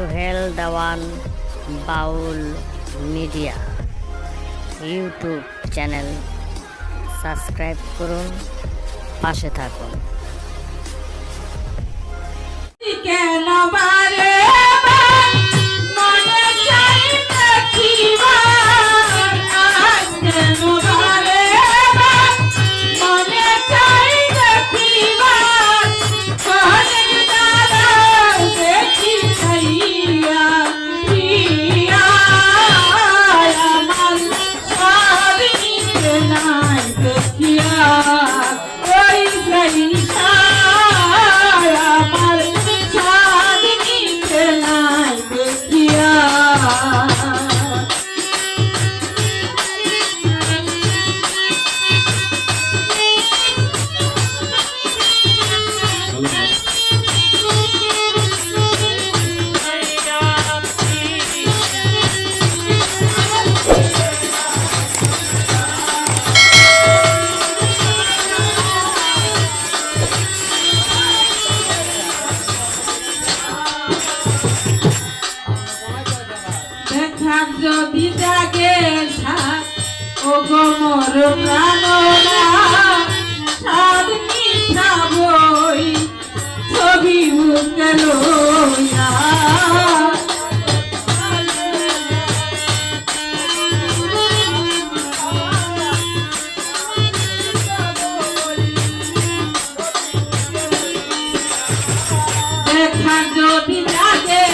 Sohel Dewan Baul media YouTube channel. Subscribe করুন পাশে থাকুন। কেন বারে নাই দেখিয়া ওই সেই দেখাক যদি জাগে ও গো মোর প্রাণনা সাত মিঠা ছবি উঠে লইয়া। যদি জাগে